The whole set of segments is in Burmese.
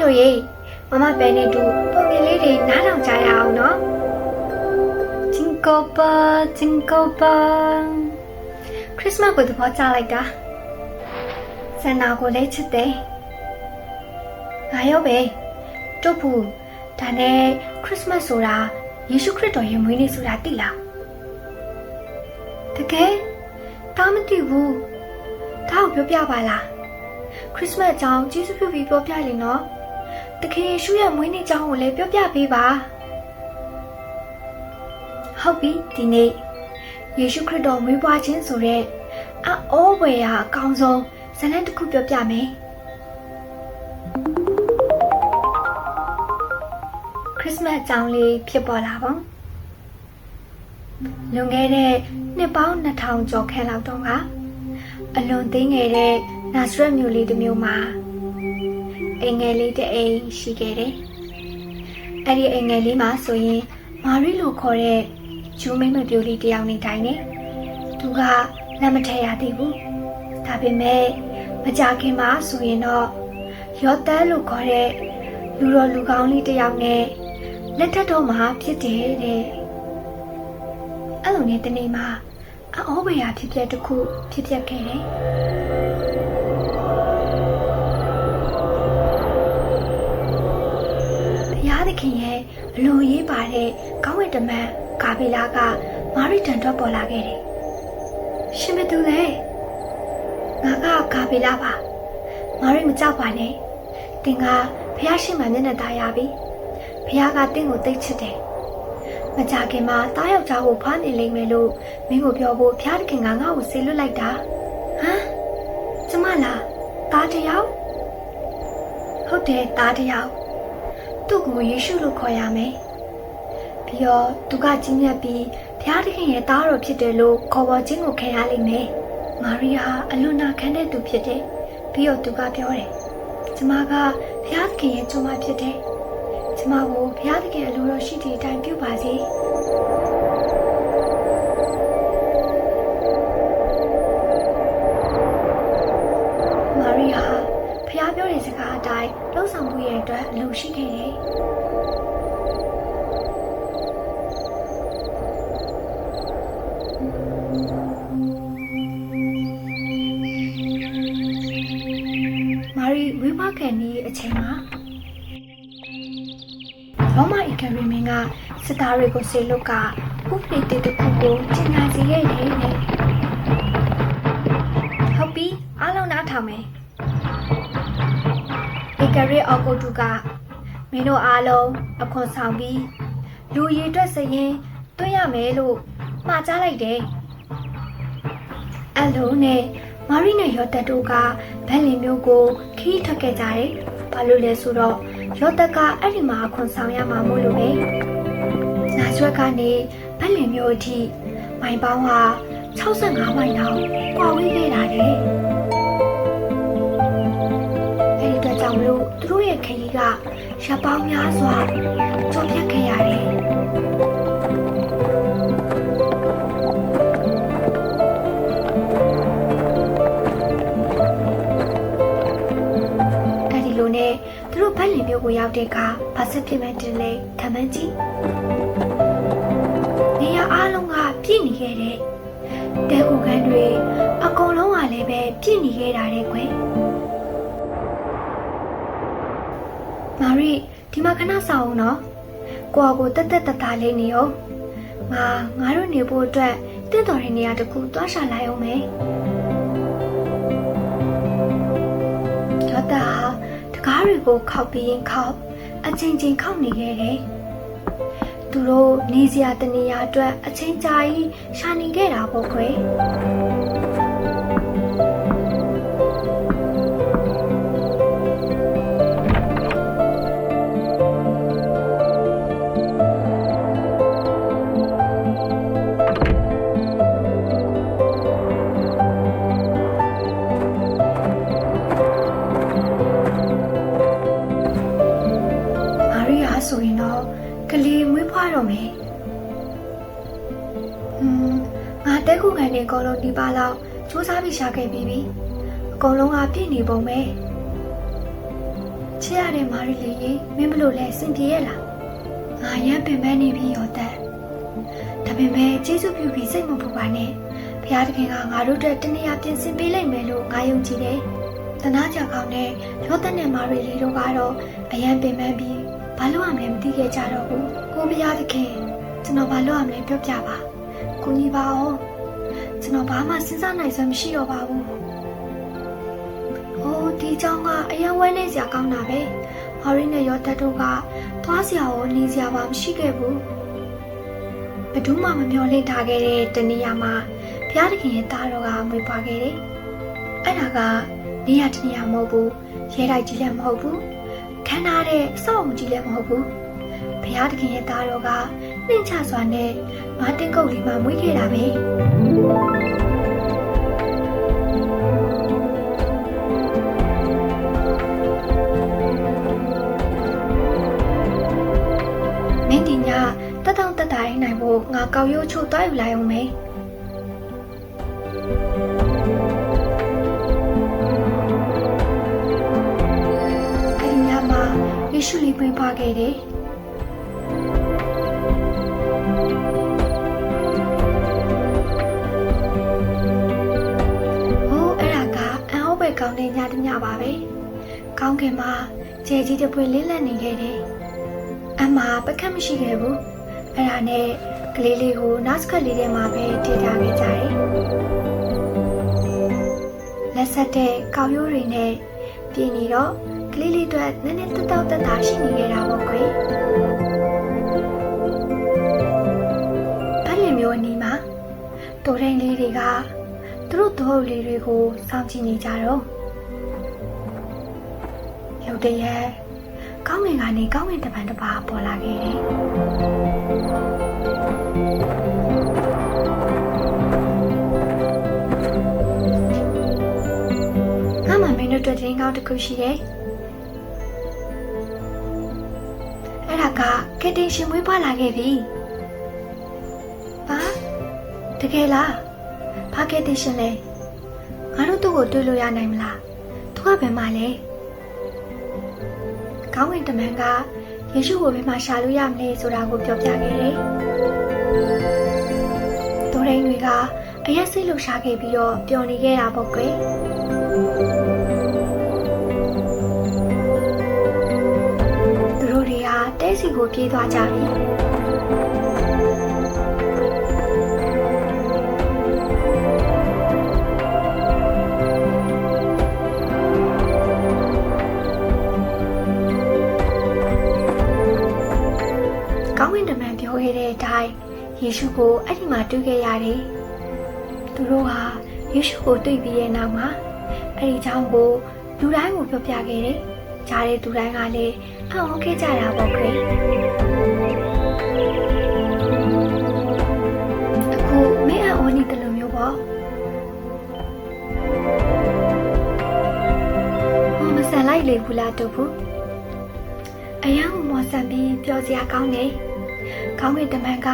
တို့ရေမမပဲနဲ့တူပုံပြင်လေးတွေနားထောင်ကြရအောင်နော် Jingle bell Jingle bell ခရစ်စမတ်ကိုသဘောကျလိုက်တာဆန္ဒကိုလည်းချစ်တယ်ငါရောပဲတို့ဘူးဒါနဲ့ခရစ်စမတ်ဆိုတာယေရှုခရစ်တော်ရဲ့မွေးနေ့ဆိုတာသိလားတကယ်တားမသိဘူးဒါကိုပြောပြပါလားခရစ်စမတ်အကြောင်းကျေးဇူးပြုပြီးပြောပြရင်နော် တကယ်ယေရှုရဲ့မွေးနေ့အကြောင်းကိုလည်းပြောပြပေးပါဟုတ်ပြီဒီနေ့ယေရှုခရစ်တော်မွေးဖွားခြင်းဆိုတဲ့အအောဝယ်ရာအကောင်းဆုံးဇာတ်လမ်းတစ်ခုပြောပြမယ်ခရစ်စမတ်အကြောင်းလေးဖြစ်ပေါ်လာပါလွန်ခဲ့တဲ့နှစ်ပေါင်း2000ကျော်ခန့်လောက်တုန်းကအလွန်သေးငယ်တဲ့နာဇရက်မြို့လေးတစ်မြို့မှာ အိမ်ငယ်လေးတစ်အိမ်ရှိခဲ့တယ်။အဲ့ဒီအိမ်ငယ်လေးမှာဆိုရင်မာရီလို့ခေါ်တဲ့ဂျူးမိန်းမပြိုလေးတစ်ယောက်နေတိုင်းနေ။သူကလက်မထည့်ရသေးဘူး။ဒါပေမဲ့မကြခင်မှာဆိုရင်တော့ရော့သဲလို့ခေါ်တဲ့လူတော်လူကောင်းလေးတစ်ယောက်နဲ့လက်ထက်တော့မှာဖြစ်တယ်တဲ့။အဲ့လိုနဲ့တနေ့မှာအောဘရာဖြစ်ဖြစ်တစ်ခုဖြစ်ပျက်ခဲ့တယ်။ ခင်ရဲ့အလိုရေးပါတဲ့ကောင်းဝတ်တမန်ကာဗီလာကမာရီတန်တော့ပေါ်လာခဲ့တယ်။ရှင်မသူလဲငါကကာဗီလာပါမာရီမကြောက်ပါနဲ့။တင်ကဘုရားရှင်မှမျက်နှာသားရပြီ။ဘုရားကတင့်ကိုသိချစ်တယ်။မကြခင်မှာတားယောက်ျားကိုဖားနေလိမ့်မယ်လို့မင်းကိုပြောဖို့ဖျားတခင်ကငါ့ကိုဆေလွတ်လိုက်တာဟမ်ကျမလားတားတယောက်ဟုတ်တယ်တားတယောက် သူ့ကိုယေရှုလို့ခေါ်ရမယ်ပြီးတော့သူကကြီးမြတ်ပြီးဖျားတခင်ရဲ့တားတော်ဖြစ်တယ်လို့ခေါ်ပေါ်ခြင်းကိုခံရလိမ့်မယ်မာရီယာအလွန်နာခံတဲ့သူဖြစ်တယ်ပြီးတော့သူကပြောတယ်ကျမကဖျားသခင်ရဲ့ကျမဖြစ်တယ်ကျမကိုဘုရားသခင်အလိုတော်ရှိသည့်အတိုင်းပြုပါစေမာရီယာဖျားပြောတဲ့စကားအတိုင်းလှုပ်ဆောင်မှုရဲ့အတွက်အလိုရှိခဲ့တယ် ဝိမကန်ဒီအချိန်မှာရောမအီကရီမင်းကစစ်သားတွေကိုဆေလုတ်ကဥပဒေတစ်ခုကိုကျင်ညာစီခဲ့တယ်နဲ့ဟုတ်ပြီအားလုံးနားထောင်မယ်အီကရီအော်ကိုတူကမင်းတို့အားလုံးအခွန်ဆောင်ပြီးလူရည်အတွက်စရင်တွင်းရမယ်လို့မှာကြားလိုက်တယ်အလုံးနဲ့ မာရီနဲ့ရော်တက်တို့ကဗက်လင်မျိုးကိုခီးထွက်ခဲ့ကြတယ်။ဘာလို့လဲဆိုတော့ရော်တက်ကအဲ့ဒီမှာအခွန်ဆောင်ရမှာမို့လို့ပဲ။နာရွက်ကနေဗက်လင်မျိုးအထိမိုင်ပေါင်းဟာ65မိုင်လောက်ကွာဝေးခဲ့တာလေ။အဲ့ဒီအတွက်ကြောင့်မလို့သူတို့ရဲ့ခရီးကရပောင်းများစွာကျော်ဖြတ်ခဲ့ရတယ်။ ရောက်တဲ့အခါဘာဆက်ဖြစ်မှန်းတင်လဲခံမှန်းကြည့်နေရအားလုံးကပြည့်နေခဲ့တဲ့တဲကူခန်းတွေအကုန်လုံးကလည်းပဲပြည့်နေခဲ့တာတဲ့ကွယ်မာရီဒီမှာခဏစောင့်အောင်နော်ကိုအကိုတက်တက်တတာလေးနေအောင်ငါငါတို့နေဖို့အတွက်တင့်တော်တဲ့နေရာတစ်ခုသွားရှာလိုက်အောင်မယ် တကားတွေကိုခောက်ပြီးရင်ခောက်အချိန်ချင်းခောက်နေခဲ့တယ်။သူတို့နေစရာတနေရာအတွက်အချိန်ကြာကြီးရှာနေခဲ့တာပေါ့ခွ ဆိုရင်တော့ကလေးမွေးဖွားတော့မယ်။ဟွန်းငါတဲခုခံနေအကုန်လုံးဒီပါလောက်စူးစမ်းပြီးရှာခဲ့ပြီးပြီ။အကုန်လုံးကပြည့်နေပုံပဲ။ချစ်ရတဲ့မာရီလေးရေမင်းမလို့လဲစင်ပြေရဲ့လားငါရမ်းပင်ပန်းနေပြီရောတဲ့ဒါပေမဲ့ကျေးဇူးပြုပြီးစိတ်မပူပါနဲ့ဘုရားသခင်ကငါတို့အတွက်တနည်းအားပြင်ဆင်ပေးလိုက်မယ်လို့ငါယုံကြည်တယ်တနာကြောင်ကောင်းနဲ့ရောသက်နဲ့မာရီလေးတို့ကတော့အရန်ပင်ပန်းပြီး ဘာလို့ရမလဲမသိခဲ့ကြတော့ဘူးကိုဘုရားသခင်ကျွန်တော်ဘာလို့ရမလဲပြောပြပါကိုကြီးပါအောင်ကျွန်တော်ဘာမှစဉ်းစားနိုင်စွမ်းမရှိတော့ပါဘူးဟိုဒီเจ้าကအရန်ဝဲနေစရာကောင်းတာပဲမာရီနဲ့ရောသက်တို့ကသွားစရာရောနေစရာပါမရှိခဲ့ဘူးဘယ်သူမှမမျှော်လင့်ထားခဲ့တဲ့တနေရာမှာဘုရားသခင်ရဲ့သားတော်ကမွေးဖွားခဲ့တယ်အဲ့ဒါကနေရာတနေရာမဟုတ်ဘူးရဲတိုက်ကြီးလည်းမဟုတ်ဘူး ခမ်းနားတဲ့အဆောက်အုံကြီးလည်းမဟုတ်ဘူးဘုရားသခင်ရဲ့သားတော်ကနှင်းချစွာနဲ့မာတင်ကုတ်လေးမှာမွေးခဲ့တာပဲမင်းဒီညတက်တောင့်တက်တာရင်းနိုင်ဖို့ငါကောက်ရိုးချို့တွားယူလိုက်အောင်မေးအဲ့ ယေရှုလေးပွင့်ပါခဲ့တယ်ဟိုးအဲ့ဒါကအန်အောပဲကောင်းတဲ့ညတစ်ညပါပဲကောင်းခင်မှာကျဲကြီးတစ်ပွင့်လင်းလက်နေခဲ့တယ်အမပကတ်မရှိခဲ့ဘူးအဲ့ဒါနဲ့ကလေးလေးကိုနောက်စကတ်လေးထဲမှာပဲတည်ထားခဲ့ကြတယ်လက်ဆက်တဲ့ကောက်ရိုးတွေနဲ့ပြည်နေတော့ ကလေးလေးတို့နည်းနည်းတက်တောက်တက်တာရှိနေခဲ့တာပေါ့ကွယ်ဗတ်လင်မျိုးအနီးမှာတိုးတိုင်းလေးတွေကသူတို့တို့လေးတွေကိုစောင့်ကြည့်နေကြတော့ရုတ်တရက်ကောင်းငင်ကနေကောင်းငင်တစ်ပံတစ်ပါပေါ်လာခဲ့တယ်ငါမှမင်းတို့အတွက်တင်းကောင်းတစ်ခုရှိတယ် ဒါကကက်တင်ရှင်မွေးဖွားလာခဲ့ပြီဟာတကယ်လားဘာကက်တင်ရှင်လဲငါတို့သူ့ကိုတွေ့လို့ရနိုင်မလားသူကဘယ်မှာလဲကောင်းဝင်တမန်ကယေရှုကိုဘယ်မှာရှာလို့ရမလဲဆိုတာကိုပြောပြခဲ့တယ်။ဒိုရင်းတွေကအရက်စိတ်လှရှာခဲ့ပြီးတော့ပျော်နေခဲ့တာပေါ့ကွယ်။ တွေကတဲစီကိုပြေးသွားကြပြီ။ကောင်းဝင်တမန်ပြောခဲ့တဲ့အတိုင်းယေရှုကိုအဲ့ဒီမှာတွေ့ခဲ့ရတယ်။သူတို့ဟာယေရှုကိုတွေ့ပြီးရဲ့နောက်မှာအဲ့ဒီအကြောင်းကိုလူတိုင်းကိုပြောပြခဲ့တယ်။ ကြားတဲ့သူတိုင်းကလည်းအော်ခဲ့ကြတာပေါ့ကွယ်။အခုမင်းအော်နေတယ်လို့မျိုးပေါ့။ဘာမဆန်လိုက်လေဘူးလားတူဘူး။အယံကိုမော်ဆန်ပြီးပြောစရာကောင်းတယ်။ကောင်းကင်တမန်က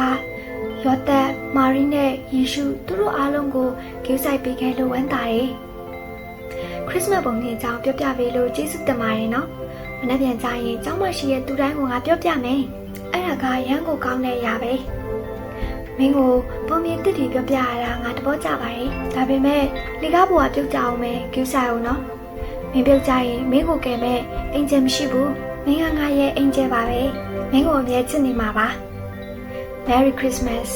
ယောသက်မာရီနဲ့ယေရှုသူတို့အားလုံးကိုဂိမ်းဆိုင်ပေးခဲ့လို့ဝမ်းသာတယ်။ ခရစ်စမတ်ပုံကြီးအကြောင်းပြောပြပေးလို့ကျေးဇူးတင်ပါတယ်နော်။မနေ့ပြန်ကြရင်ကျောင်းမရှိရဲ့သူတိုင်းကငါပြောပြမယ်။အဲ့ဒါကရန်ကိုကောင်းတဲ့အရာပဲ။မင်းကိုပုံမြင်တစ်တီပြောပြရတာငါတဘောကြပါတယ်။ဒါပေမဲ့လေကားပေါ်ကပြုတ်ကြအောင်မယ်ဂိမ်းဆိုင်အောင်နော်။မင်းပြုတ်ကြရင်မင်းကိုကယ်မဲ့အင်ဂျင်မရှိဘူး။မင်းကငါရဲ့အင်ဂျင်ပါပဲ။မင်းကိုအမြဲချစ်နေမှာပါ။ Merry Christmas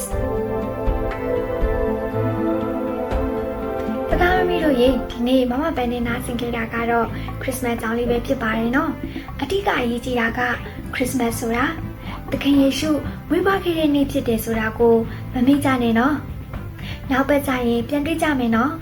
တသားမီတို့ရေဒီနေ့မမပန်းနေနာဆင်ခဲ့တာကတော့ Christmas ကြောင်းလေးပဲဖြစ်ပါတယ်နော်အတိကအရေးကြီးတာက Christmas ဆိုတာသခင်ယေရှုဝိပါခဲ့တဲ့နေ့ဖြစ်တယ်ဆိုတာကိုမမေ့ကြနဲ့နော်နောက်ပတ်ကြရင်ပြန်တွေ့ကြမယ်နော်